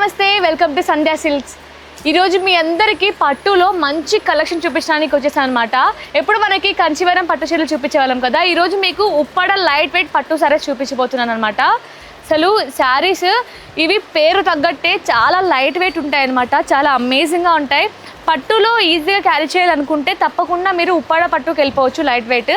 నమస్తే welcome to Sandhya silks. ఈరోజు మీ అందరికీ పట్టులో మంచి కలెక్షన్ చూపించడానికి వచ్చేసాను అనమాట ఎప్పుడు మనకి కంచివరం పట్టు చీరలు చూపించేవాళ్ళం కదా ఈరోజు మీకు ఉప్పడ లైట్ వెయిట్ పట్టు సారీస్ చూపించబోతున్నాను అనమాట అసలు శారీస్ ఇవి పేరు తగ్గట్టే చాలా లైట్ వెయిట్ ఉంటాయి అనమాట చాలా అమేజింగ్గా ఉంటాయి. పట్టులో ఈజీగా క్యారీ చేయాలనుకుంటే తప్పకుండా మీరు ఉప్పాడ పట్టుకు వెళ్ళిపోవచ్చు లైట్ వెయిట్.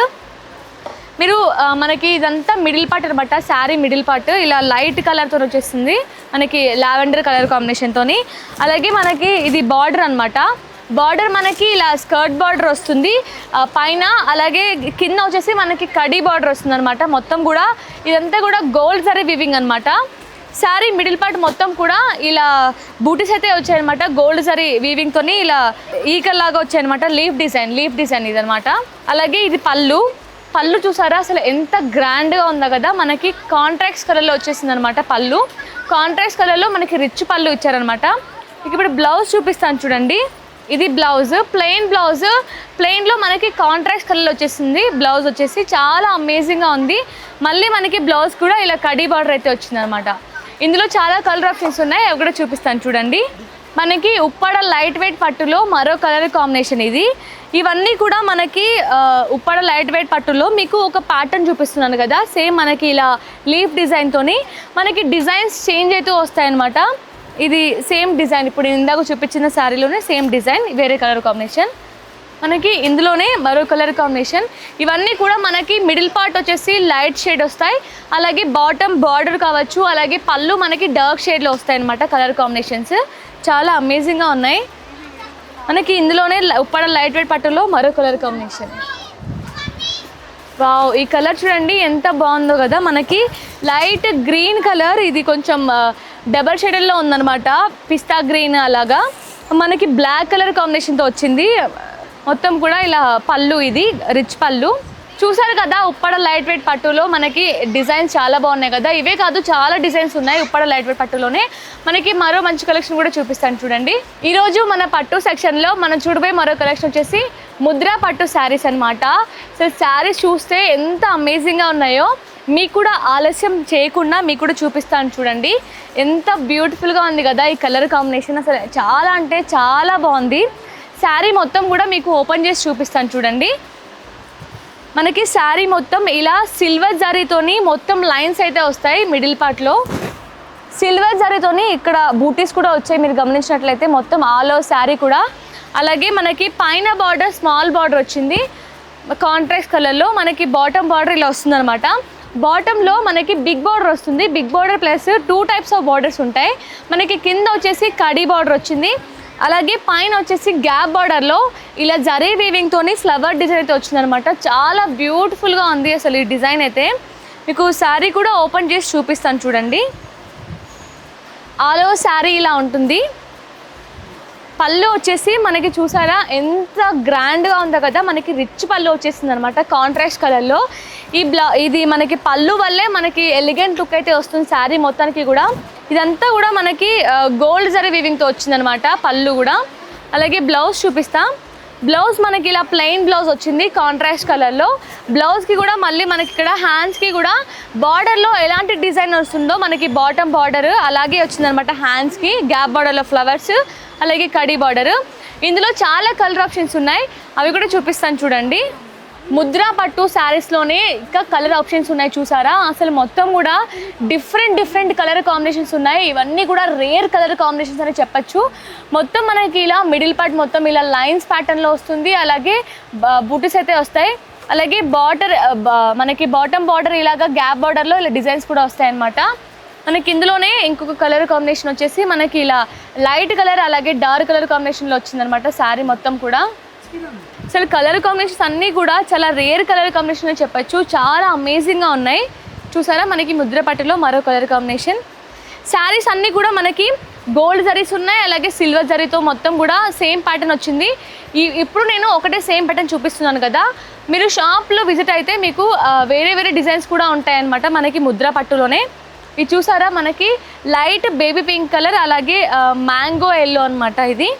మీరు మనకి ఇదంతా మిడిల్ పార్ట్ అనమాట శారీ మిడిల్ పార్ట్. ఇలా లైట్ కలర్తో వచ్చేస్తుంది. మనకి లావెండర్ కలర్ కాంబినేషన్తోని అలాగే మనకి ఇది బార్డర్ అనమాట బార్డర్ మనకి ఇలా స్కర్ట్ బార్డర్ వస్తుంది. పైన అలాగే కింద వచ్చేసి మనకి కడీ బార్డర్ వస్తుంది అనమాట మొత్తం కూడా ఇదంతా కూడా గోల్డ్ సరీ వివింగ్ అనమాట శారీ మిడిల్ పార్ట్ మొత్తం కూడా ఇలా బూటీస్ అయితే వచ్చాయన్నమాట గోల్డ్ సరీ వీవింగ్తోని ఇలా ఈకల్లాగా వచ్చాయనమాట వచ్చాయన్నమాట లీఫ్ డిజైన్ లీఫ్ డిజైన్ ఇదనమాట అలాగే ఇది పళ్ళు. పళ్ళు చూసారా? అసలు ఎంత గ్రాండ్గా ఉందో కదా? మనకి కాంట్రాక్ట్స్ కలర్లో వచ్చేసింది అనమాట పళ్ళు. కాంట్రాక్ట్స్ కలర్లో మనకి రిచ్ పళ్ళు ఇచ్చారనమాట ఇప్పుడు బ్లౌజ్ చూపిస్తాను చూడండి. ఇది బ్లౌజ్ ప్లెయిన్ బ్లౌజ్ ప్లెయిన్లో మనకి కాంట్రాక్ట్స్ కలర్ వచ్చేసింది. బ్లౌజ్ వచ్చేసి చాలా అమేజింగ్గా ఉంది. మళ్ళీ మనకి బ్లౌజ్ కూడా ఇలా కడీ బార్డర్ అయితే వచ్చిందనమాట ఇందులో చాలా కలర్ ఆప్షన్స్ ఉన్నాయి. అవి కూడా చూపిస్తాను చూడండి. మనకి ఉప్పాడ లైట్ వెయిట్ పట్టులో మరో కలర్ కాంబినేషన్ ఇది. ఇవన్నీ కూడా మనకి ఉప్పడ ఉప్పాడ లైట్ వెయిట్ పట్టులో మీకు ఒక ప్యాటర్న్ చూపిస్తున్నాను కదా. సేమ్ మనకి ఇలా లీఫ్ డిజైన్తోని మనకి డిజైన్స్ చేంజ్ అవుతూ వస్తాయన్నమాట. ఇది సేమ్ డిజైన్ ఇప్పుడు ఇందాక చూపించిన శారీలోనే సేమ్ డిజైన్ వేరే కలర్ కాంబినేషన్. మనకి ఇందులోనే మరో కలర్ కాంబినేషన్. ఇవన్నీ కూడా మనకి మిడిల్ పార్ట్ వచ్చేసి లైట్ షేడ్ వస్తాయి. అలాగే బాటమ్ బార్డర్ కావచ్చు అలాగే పళ్ళు మనకి డార్క్ షేడ్లో వస్తాయి అనమాట కలర్ కాంబినేషన్స్. చాలా అమేజింగ్గా ఉన్నాయి. మనకి ఇందులోనే ఉప్పడ లైట్ వెయిట్ పట్టులో మరో కలర్ కాంబినేషన్. వావ్ ఈ కలర్ చూడండి ఎంత బాగుందో కదా. మనకి లైట్ గ్రీన్ కలర్ ఇది కొంచెం డబల్ షేడెడ్లో ఉందన్నమాట. పిస్తా గ్రీన్ అలాగా. మనకి బ్లాక్ కలర్ కాంబినేషన్తో వచ్చింది. మొత్తం కూడా ఇలా పళ్ళు ఇది రిచ్ పళ్ళు. చూసారు కదా ఉప్పడ లైట్ వెయిట్ పట్టులో మనకి డిజైన్స్ చాలా బాగున్నాయి కదా. ఇవే కాదు చాలా డిజైన్స్ ఉన్నాయి ఉప్పడ లైట్ వెయిట్ పట్టులోనే. మనకి మరో మంచి కలెక్షన్ కూడా చూపిస్తాను చూడండి. ఈరోజు మన పట్టు సెక్షన్లో మనం చూడబోయే మరో కలెక్షన్ వచ్చేసి ముద్రా పట్టు శారీస్ అనమాట సో శారీస్ చూస్తే ఎంత అమేజింగ్గా ఉన్నాయో మీకు కూడా ఆలస్యం చేయకుండా మీకు కూడా చూపిస్తాను చూడండి. ఎంత బ్యూటిఫుల్గా ఉంది కదా ఈ కలర్ కాంబినేషన్ అసలు చాలా అంటే చాలా బాగుంది. శారీ మొత్తం కూడా మీకు ఓపెన్ చేసి చూపిస్తాను చూడండి. మనకి శారీ మొత్తం ఇలా సిల్వర్ జరీతోని మొత్తం లైన్స్ అయితే వస్తాయి మిడిల్ పార్ట్లో సిల్వర్ జరీతోని ఇక్కడ బూటీస్ కూడా వచ్చాయి మీరు గమనించినట్లయితే మొత్తం ఆల్ ఓవర్ శారీ కూడా. అలాగే మనకి పైన బార్డర్ స్మాల్ బార్డర్ వచ్చింది. కాంట్రాక్ట్ కలర్లో మనకి బాటమ్ బార్డర్ ఇలా వస్తుంది అనమాట బాటంలో మనకి బిగ్ బార్డర్ వస్తుంది. Big border plus two types of borders ఉంటాయి. మనకి కింద వచ్చేసి కడీ బార్డర్ వచ్చింది. అలాగే పైన వచ్చేసి గ్యాప్ బార్డర్లో ఇలా జరీ వీవింగ్తోని ఫ్లవర్ డిజైన్ అయితే వచ్చిందనమాట చాలా బ్యూటిఫుల్గా ఉంది అసలు ఈ డిజైన్ అయితే. మీకు శారీ కూడా ఓపెన్ చేసి చూపిస్తాను చూడండి. ఆల్ ఓవర్ శారీ ఇలా ఉంటుంది. పళ్ళు వచ్చేసి మనకి చూసారా ఎంత గ్రాండ్గా ఉందో కదా మనకి రిచ్ పళ్ళు వచ్చేసింది అనమాట కాంట్రాస్ట్ కలర్లో ఈ బ్లా ఇది మనకి పళ్ళు వల్లే మనకి ఎలిగెంట్ లుక్ అయితే వస్తుంది శారీ మొత్తానికి కూడా. ఇదంతా కూడా మనకి గోల్డ్ జరీ వీవింగ్తో వచ్చిందనమాట పళ్ళు కూడా. అలాగే బ్లౌజ్ చూపిస్తా. బ్లౌజ్ మనకి ఇలా ప్లెయిన్ బ్లౌజ్ వచ్చింది కాంట్రాస్ట్ కలర్లో. బ్లౌజ్కి కూడా మళ్ళీ మనకి ఇక్కడ హ్యాండ్స్కి కూడా బార్డర్లో ఎలాంటి డిజైన్ వస్తుందో మనకి బాటమ్ బార్డర్ అలాగే వచ్చిందనమాట హ్యాండ్స్కి గ్యాప్ బార్డర్లో ఫ్లవర్స్ అలాగే కడీ బార్డర్ ఇందులో చాలా కలర్ ఆప్షన్స్ ఉన్నాయి. అవి కూడా చూపిస్తాను చూడండి. ముద్రా పట్టు శారీస్లోనే ఇంకా కలర్ ఆప్షన్స్ ఉన్నాయి చూసారా? అసలు మొత్తం కూడా డిఫరెంట్ డిఫరెంట్ కలర్ కాంబినేషన్స్ ఉన్నాయి. ఇవన్నీ కూడా రేర్ కలర్ కాంబినేషన్స్ అని చెప్పచ్చు. మొత్తం మనకి ఇలా మిడిల్ పార్ట్ మొత్తం ఇలా లైన్స్ ప్యాటర్న్లో వస్తుంది. అలాగే బూటీస్ అయితే వస్తాయి. అలాగే బార్డర్ మనకి బాటమ్ బార్డర్ ఇలాగా గ్యాప్ బార్డర్లో ఇలా డిజైన్స్ కూడా వస్తాయి అన్నమాట. మనకి ఇందులోనే ఇంకొక కలర్ కాంబినేషన్ వచ్చేసి మనకి ఇలా లైట్ కలర్ అలాగే డార్క్ కలర్ కాంబినేషన్లో వచ్చిందనమాట శారీ మొత్తం కూడా. అసలు కలర్ కాంబినేషన్స్ అన్నీ కూడా చాలా రేర్ కలర్ కాంబినేషన్ చెప్పచ్చు. చాలా అమేజింగ్గా ఉన్నాయి. చూసారా? మనకి ముద్ర పట్టులో మరో కలర్ కాంబినేషన్ శారీస్ అన్నీ కూడా మనకి గోల్డ్ జరీస్ ఉన్నాయి. అలాగే సిల్వర్ జరీతో మొత్తం కూడా సేమ్ ప్యాటర్న్ వచ్చింది. ఈ ఇప్పుడు నేను ఒకటే సేమ్ ప్యాటర్న్ చూపిస్తున్నాను కదా. మీరు షాప్లో విజిట్ అయితే మీకు వేరే వేరే డిజైన్స్ కూడా ఉంటాయన్నమాట మనకి ముద్ర పట్టులోనే. ఇది చూసారా? మనకి లైట్ బేబీ పింక్ కలర్ అలాగే మ్యాంగో ఎల్లో అనమాట ఇది.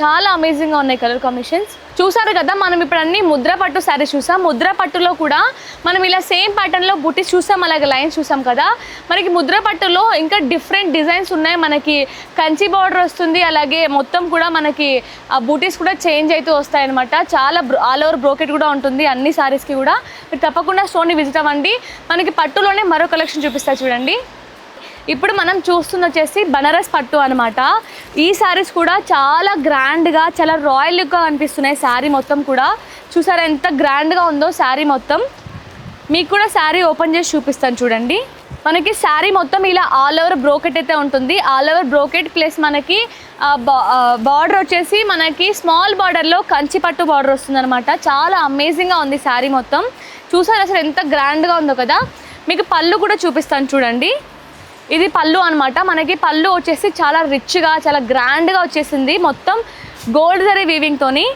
చాలా అమేజింగ్గా ఉన్నాయి కలర్ కాంబినేషన్స్ చూసారు కదా మనం ఇప్పుడు అన్ని ముద్ర పట్టు శారీస్ చూసాం. ముద్ర పట్టులో కూడా మనం ఇలా సేమ్ ప్యాటర్న్లో బుటీస్ చూసాం అలాగే లైన్స్ చూసాం కదా. మనకి ముద్ర పట్టులో ఇంకా డిఫరెంట్ డిజైన్స్ ఉన్నాయి. మనకి కంచి బార్డర్ వస్తుంది అలాగే మొత్తం కూడా మనకి ఆ బూటీస్ కూడా చేంజ్ అవుతూ వస్తాయి అనమాట చాలా ఆల్ ఓవర్ బ్రోకెట్ కూడా ఉంటుంది అన్ని శారీస్కి కూడా. మీరు తప్పకుండా స్టోర్ని విజిట్ అవ్వండి. మనకి పట్టులోనే మరో కలెక్షన్ చూపిస్తా చూడండి. ఇప్పుడు మనం చూస్తున్న వచ్చేసి బనారస్ పట్టు అనమాట ఈ శారీస్ కూడా చాలా గ్రాండ్గా చాలా రాయల్ లుక్గా అనిపిస్తున్నాయి శారీ మొత్తం కూడా. చూసారా ఎంత గ్రాండ్గా ఉందో శారీ మొత్తం. మీకు కూడా శారీ ఓపెన్ చేసి చూపిస్తాను చూడండి. మనకి శారీ మొత్తం ఇలా ఆల్ ఓవర్ బ్రోకెట్ అయితే ఉంటుంది. ఆల్ ఓవర్ బ్రోకెట్ ప్లస్ మనకి బార్డర్ వచ్చేసి మనకి స్మాల్ బార్డర్లో కంచి పట్టు బార్డర్ వస్తుందన్నమాట చాలా అమేజింగ్గా ఉంది శారీ మొత్తం. చూసారు అసలు ఎంత గ్రాండ్గా ఉందో కదా. మీకు పళ్ళు కూడా చూపిస్తాను చూడండి. ఇది పళ్ళు అనమాట మనకి పళ్ళు వచ్చేసి చాలా రిచ్గా చాలా గ్రాండ్గా వచ్చేసింది. మొత్తం గోల్డ్ జరీ వీవింగ్తోని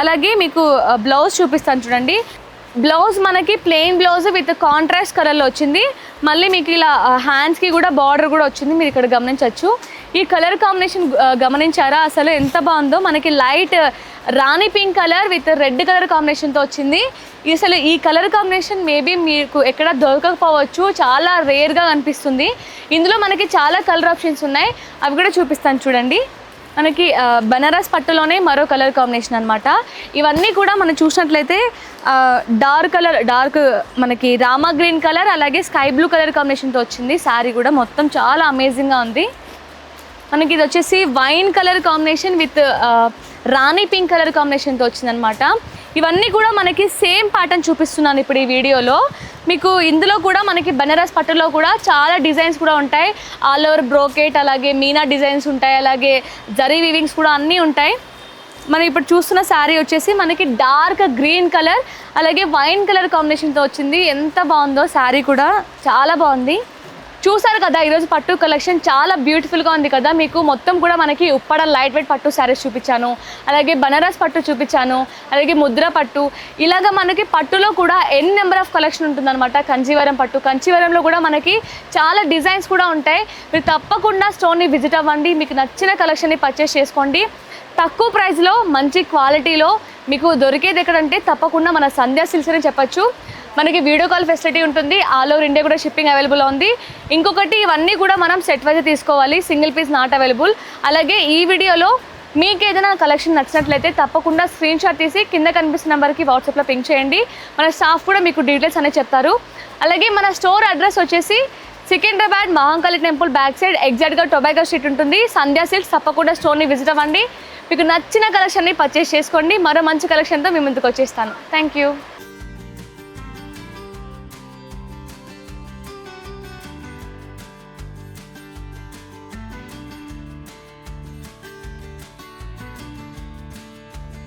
అలాగే మీకు బ్లౌజ్ చూపిస్తాను చూడండి. బ్లౌజ్ మనకి ప్లెయిన్ బ్లౌజ్ విత్ కాంట్రాస్ట్ కలర్లో వచ్చింది. మళ్ళీ మీకు ఇలా హ్యాండ్స్కి కూడా బార్డర్ కూడా వచ్చింది. మీరు ఇక్కడ గమనించవచ్చు. ఈ కలర్ కాంబినేషన్ గమనించారా? అసలు ఎంత బాగుందో. మనకి light rani pink colour with red colour కాంబినేషన్తో వచ్చింది. ఈ అసలు ఈ కలర్ కాంబినేషన్ మేబీ మీకు ఎక్కడ దొరకకపోవచ్చు. చాలా రేర్గా కనిపిస్తుంది. ఇందులో మనకి చాలా కలర్ ఆప్షన్స్ ఉన్నాయి. అవి కూడా చూపిస్తాను చూడండి. మనకి బనారస్ పట్టులోనే మరో కలర్ కాంబినేషన్ అనమాట ఇవన్నీ కూడా మనం చూసినట్లయితే డార్క్ కలర్ డార్క్ మనకి రామా గ్రీన్ కలర్ అలాగే స్కై బ్లూ కలర్ కాంబినేషన్తో వచ్చింది. శారీ కూడా మొత్తం చాలా అమేజింగ్గా ఉంది. మనకి ఇది వచ్చేసి wine colour combination with rani pink colour కాంబినేషన్తో వచ్చిందనమాట ఇవన్నీ కూడా మనకి సేమ్ ప్యాటర్న్ చూపిస్తున్నాను ఇప్పుడు ఈ వీడియోలో. మీకు ఇందులో కూడా మనకి బనారస్ పట్టులో కూడా చాలా డిజైన్స్ కూడా ఉంటాయి. ఆల్ ఓవర్ బ్రోకెట్ అలాగే మీనా డిజైన్స్ ఉంటాయి అలాగే జరీ వివింగ్స్ కూడా అన్నీ ఉంటాయి. మనం ఇప్పుడు చూస్తున్న శారీ వచ్చేసి మనకి డార్క్ గ్రీన్ కలర్ అలాగే వైన్ కలర్ కాంబినేషన్తో వచ్చింది. ఎంత బాగుందో శారీ కూడా చాలా బాగుంది. చూసారు కదా ఈరోజు పట్టు కలెక్షన్ చాలా బ్యూటిఫుల్గా ఉంది కదా. మీకు మొత్తం కూడా మనకి ఉప్పడ లైట్ వెయిట్ పట్టు శారీస్ చూపించాను. అలాగే బనారస్ పట్టు చూపించాను. అలాగే ముద్ర పట్టు. ఇలాగ మనకి పట్టులో కూడా ఎన్ నెంబర్ ఆఫ్ కలెక్షన్ ఉంటుందన్నమాట. కంచీవరం పట్టు. కంచీవరంలో కూడా మనకి చాలా డిజైన్స్ కూడా ఉంటాయి. మీరు తప్పకుండా స్టోర్ని విజిట్ అవ్వండి. మీకు నచ్చిన కలెక్షన్ని పర్చేస్ చేసుకోండి. తక్కువ ప్రైస్లో మంచి క్వాలిటీలో మీకు దొరికేది ఎక్కడంటే తప్పకుండా మన సంధ్యా సిల్స్ అని చెప్పొచ్చు. మనకి వీడియో కాల్ ఫెసిలిటీ ఉంటుంది. ఆల్ ఓవర్ ఇండియా కూడా షిప్పింగ్ అవైలబుల్ ఉంది. ఇంకొకటి ఇవన్నీ కూడా మనం సెట్ వైజ్ తీసుకోవాలి. Single piece not available. అలాగే ఈ వీడియోలో మీకు ఏదైనా కలెక్షన్ నచ్చినట్లయితే తప్పకుండా స్క్రీన్ షాట్ తీసి కింద కనిపిస్తున్న నెంబర్కి వాట్సాప్లో పింక్ చేయండి. మన స్టాఫ్ కూడా మీకు డీటెయిల్స్ అనేది చెప్తారు. అలాగే మన స్టోర్ అడ్రస్ వచ్చేసి Secunderabad Mahankali temple back side. ఎగ్జాక్ట్గా టొబాకో స్ట్రీట్ ఉంటుంది. సంధ్యా సిల్క్స్ తప్పకుండా స్టోర్ని విజిట్ అవ్వండి. మీకు నచ్చిన కలెక్షన్ని పర్చేస్ చేసుకోండి. మరో మంచి కలెక్షన్తో మీ ముందుకు వచ్చేస్తాను. Thank you